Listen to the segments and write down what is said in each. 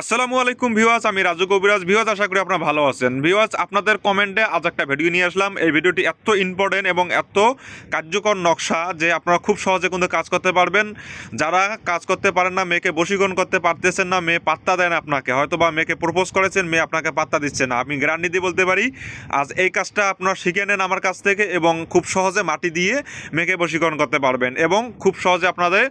আসসালামু আলাইকুম ভিওয়াস আমি রাজু কবিরাজ। ভিওয়াজ আশা করি আপনারা ভালো আছেন। ভিওয়াজ আপনাদের কমেন্টে আজ একটা ভিডিও নিয়ে আসলাম। এই ভিডিওটি এত ইম্পর্টেন্ট এবং এত কার্যকর নকশা যে আপনারা খুব সহজে কিন্তু কাজ করতে পারবেন। যারা কাজ করতে পারেন না, মেয়েকে বশীকরণ করতে পারতেছেন না, মেয়ে পাত্তা দেয় না আপনাকে। হয়তো বা মেয়েকে প্রপোজ করেছেন, মেয়ে আপনাকে পাত্তা দিচ্ছে না। আমি গ্যারান্টি দিয়ে বলতে পারি, আজ এই কাজটা আপনারা শিখে নেন আমার কাছ থেকে এবং খুব সহজে মাটি দিয়ে মেয়েকে বশীকরণ করতে পারবেন। এবং খুব সহজে আপনাদের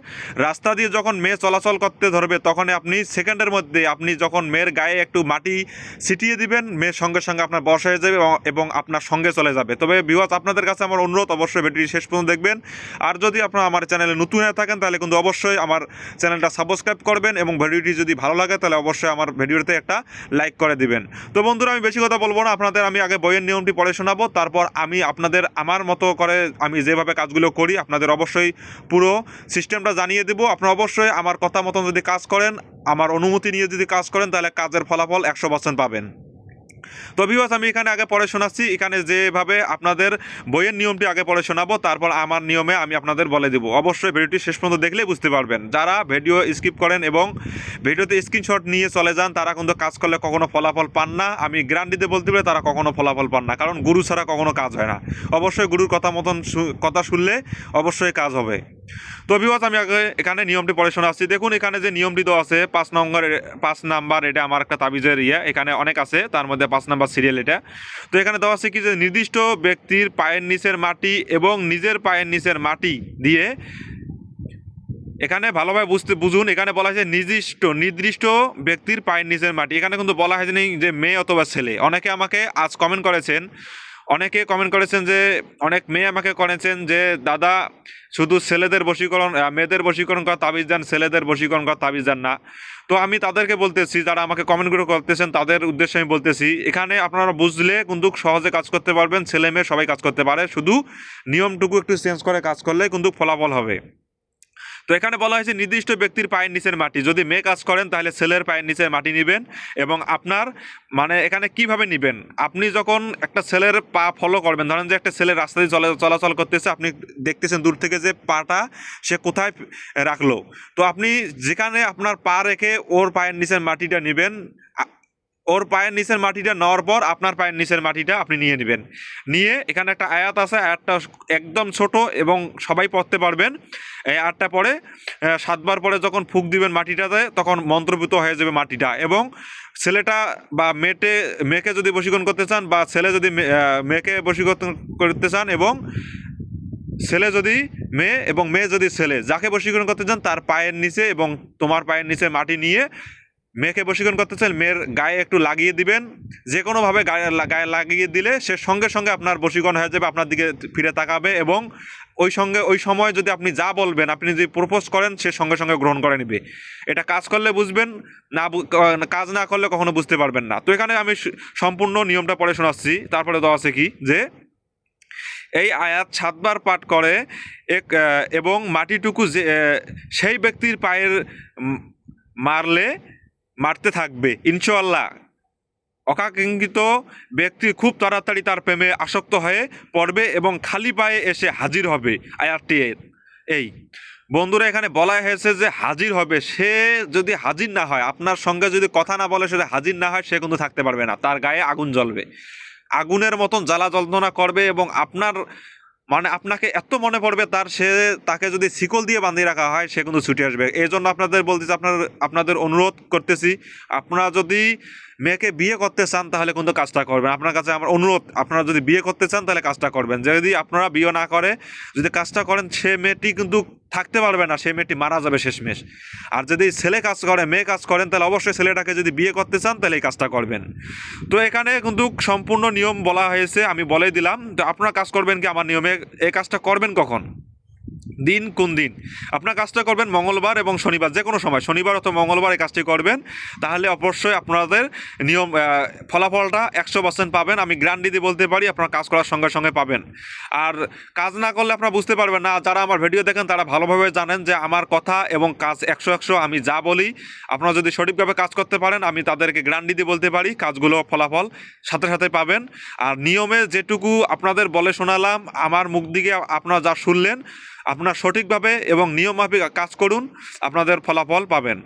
রাস্তা দিয়ে যখন মেয়ে চলাচল করতে ধরবে তখন আপনি সেকেন্ডের মধ্যে আপনি যখন মেয়ের গায়ে একটু মাটি ছিটিয়ে দিবেন মেয়ের সঙ্গে সঙ্গে আপনার বস হয়ে যাবে এবং- আপনার সঙ্গে চলে যাবে। তবে বিহাজ আপনাদের কাছে আমার অনুরোধ, অবশ্যই ভিডিওটি শেষ পর্যন্ত দেখবেন। আর যদি আপনারা আমার চ্যানেলে নতুন হয়ে থাকেন, তাহলে কিন্তু অবশ্যই আমার চ্যানেলটা সাবস্ক্রাইব করবেন এবং ভিডিওটি যদি ভালো লাগে, তাহলে অবশ্যই আমার ভিডিওতে একটা লাইক করে দিবেন। তো বন্ধুরা, আমি বেশি কথা বলব না। আপনাদের, আমি আগে বইয়ের নিয়মটি পড়ে শোনাবো। তারপর আমি আপনাদের আমার মতো করে আমি যেভাবে কাজগুলো করি, আপনাদের অবশ্যই পুরো সিস্টেমটা জানিয়ে দেবো। আপনারা অবশ্যই আমার কথা মতন যদি কাজ করেন, আমার অনুমতি নিয়ে যদি কাজ করেন, তাহলে কাজের ফলাফল একশো পার্সেন্ট পাবেন। তো বিবাস আমি এখানে আগে পড়ে শোনাচ্ছি। এখানে যেভাবে আপনাদের বইয়ের নিয়মটি আগে পড়ে শোনাবো, তারপর আমার নিয়মে আমি আপনাদের বলে দেবো। অবশ্যই ভিডিওটি শেষ পর্যন্ত দেখলেই বুঝতে পারবেন। যারা ভিডিও স্কিপ করেন এবং ভিডিওতে স্ক্রিনশট নিয়ে চলে যান, তারা কিন্তু কাজ করলে কখনো ফলাফল পান না। আমি গ্যারান্টিতে বলতে পারি, তারা কখনো ফলাফল পান না, কারণ গুরু ছাড়া কখনো কাজ হয় না। অবশ্যই গুরুর কথা মতন কথা শুনলে অবশ্যই কাজ হবে। তো বিবাস আমি আগে এখানে নিয়মটি পড়ে শোনাচ্ছি দেখুন, এখানে যে নিয়মটি দেওয়া আছে, পাঁচ নম্বর পাঁচ নাম্বার, এটা আমার একটা তাবিজের ইয়ে। এখানে অনেক আছে, তার মধ্যে পাঁচ নাম্বার সিরিয়াল এটা। তো এখানে দেওয়া আছে কি যে, নির্দিষ্ট ব্যক্তির পায়ের নিচের মাটি এবং নিজের পায়ের নিচের মাটি দিয়ে এখানে ভালোভাবে বুঝতে বুঝুন, এখানে বলা হয়েছে নির্দিষ্ট নির্দিষ্ট ব্যক্তির পায়ের নিচের মাটি। এখানে কিন্তু বলা হয়েছে যে মেয়ে অথবা ছেলে। অনেকে আমাকে আজ কমেন্ট করেছেন অনেকে কমেন্ট করেছেন যে, অনেক মেয়ে আমাকে করেছেন যে, দাদা, শুধু ছেলেদের বশীকরণ মেয়েদের বশীকরণ করা তাবিজ দেন, ছেলেদের বশীকরণ করা তাবিজ দেন না। তো আমি তাদেরকে বলতেছি, যারা আমাকে কমেন্টগুলো করতেছেন, তাদের উদ্দেশ্যে আমি বলতেছি, এখানে আপনারা বুঝলে কিন্তু সহজে কাজ করতে পারবেন ছেলে মেয়ে সবাই কাজ করতে পারে, শুধু নিয়মটুকু একটু চেঞ্জ করে কাজ করলে কিন্তু ফলাফল হবে। তো এখানে বলা হয়েছে নির্দিষ্ট ব্যক্তির পায়ের নিচের মাটি। যদি মেয়ে কাজ করেন, তাহলে ছেলের পায়ের নিচের মাটি নেবেন এবং আপনার মানে এখানে কীভাবে নেবেন? আপনি যখন একটা ছেলের পা ফলো করবেন, ধরেন যে একটা ছেলে রাস্তা দিয়ে চলা- চলাচল করতেছে, আপনি দেখতেছেন দূর থেকে যে পাটা সে কোথায় রাখল। তো আপনি যেখানে আপনার পা রেখে ওর পায়ের নিচের মাটিটা নেবেন ওর পায়ের নিচের মাটিটা নেওয়ার পর আপনার পায়ের নিচের মাটিটা আপনি নিয়ে নেবেন। নিয়ে এখানে একটা আয়াত আছে, আয়াতটা একদম ছোট এবং সবাই পড়তে পারবেন। এই আয়াতটা পরে সাতবার পরে যখন ফুক দিবেন মাটিটাতে তখন মন্ত্রভূত হয়ে যাবে মাটিটা এবং ছেলেটা বা মেয়েটে, মেয়েকে যদি বশীকরণ করতে চান বা ছেলে যদি মেয়েকে বশীকরণ করতে চান এবং ছেলে যদি মেয়ে এবং মেয়ে যদি ছেলে, যাকে বশীকরণ করতে চান তার পায়ের নিচে এবং তোমার পায়ের নিচে মাটি নিয়ে মেয়েকে বশীকরণ করতে মেয়ের গায়ে একটু লাগিয়ে দিবেন। যে কোনোভাবে গায়ে গায়ে লাগিয়ে দিলে সে সঙ্গে সঙ্গে আপনার বশীকরণ হয়ে যাবে, আপনার দিকে ফিরে তাকাবে এবং ওই সঙ্গে, ওই সময় যদি আপনি যা বলবেন, আপনি যদি প্রপোজ করেন, সে সঙ্গে সঙ্গে গ্রহণ করে নেবে। এটা কাজ করলে বুঝবেন, না কাজ না করলে কখনো বুঝতে পারবেন না। তো এখানে আমি সম্পূর্ণ নিয়মটা পড়ে শোনাচ্ছি। তারপরে দেওয়া আছে কি? যে এই আয়াত সাতবার পাঠ করে, এক এবং মাটিটুকু যে সেই ব্যক্তির পায়ের মারলে মারতে থাকবে ইনশাল্লাহ অকাঙ্ক্ষিত ব্যক্তি খুব তাড়াতাড়ি তার প্রেমে আসক্ত হয়ে পড়বে এবং খালি পায়ে এসে হাজির হবে আয়াতটি এই, বন্ধুরা, এখানে বলা হয়েছে যে হাজির হবে। সে যদি হাজির না হয়, আপনার সঙ্গে যদি কথা না বলে সে হাজির না হয়, সে কিন্তু থাকতে পারবে না। তার গায়ে আগুন জ্বলবে। আগুনের মতন জ্বালা যন্ত্রণা করবে এবং আপনার মানে আপনাকে এত মনে পড়বে তার, সে তাকে যদি শিকল দিয়ে বাঁধিয়ে রাখা হয়, সে কিন্তু ছুটে আসবে। এই জন্য আপনাদের বলতেছি আপনার, আপনাদের অনুরোধ করতেছি, আপনারা যদি মেয়েকে বিয়ে করতে চান, তাহলে কিন্তু কাজটা করবেন। আপনার কাছে আমার অনুরোধ, আপনারা যদি বিয়ে করতে চান, তাহলে কাজটা করবেন। যদি আপনারা বিয়ে না করে, যদি কাজটা করেন, সে মেয়েটি কিন্তু থাকতে পারবে না, সেই মেয়েটি মারা যাবে শেষমেশ। আর যদি ছেলে কাজ করে, মেয়ে কাজ করেন, তাহলে অবশ্যই ছেলেটাকে যদি বিয়ে করতে চান, তাহলে এই কাজটা করবেন। তো এখানে কিন্তু সম্পূর্ণ নিয়ম বলা হয়েছে, আমি বলে দিলাম। তো আপনারা কাজ করবেন কি আমার নিয়মে? এই কাজটা করবেন কখন? দিন কোন দিন। আপনার কাজটা করবেন মঙ্গলবার এবং শনিবার, যে কোনো সময়, শনিবার অথবা মঙ্গলবার এই কাজটি করবেন। তাহলে অবশ্যই আপনাদের নিয়ম ফলাফলটা একশো পার্সেন্ট পাবেন। আমি গ্যারান্টি বলতে পারি, আপনারা কাজ করার সঙ্গে সঙ্গে পাবেন। আর কাজ না করলে আপনারা বুঝতে পারবেন না, যারা আমার ভিডিও দেখেন, তারা ভালোভাবে জানেন যে আমার কথা এবং কাজ একশো একশো, আমি যা বলি, আপনারা যদি সঠিকভাবে কাজ করতে পারেন, আমি তাদেরকে গ্যারান্টি দিয়ে বলতে পারি, কাজগুলো, ফলাফল সাথে সাথে পাবেন। আর নিয়মে যেটুকু আপনাদের বলে শোনালাম, আমার মুখ দিকে আপনারা যা শুনলেন আপনারা সঠিকভাবে এবং নিয়মমাফিক কাজ করুন আপনাদের ফলাফল পাবেন।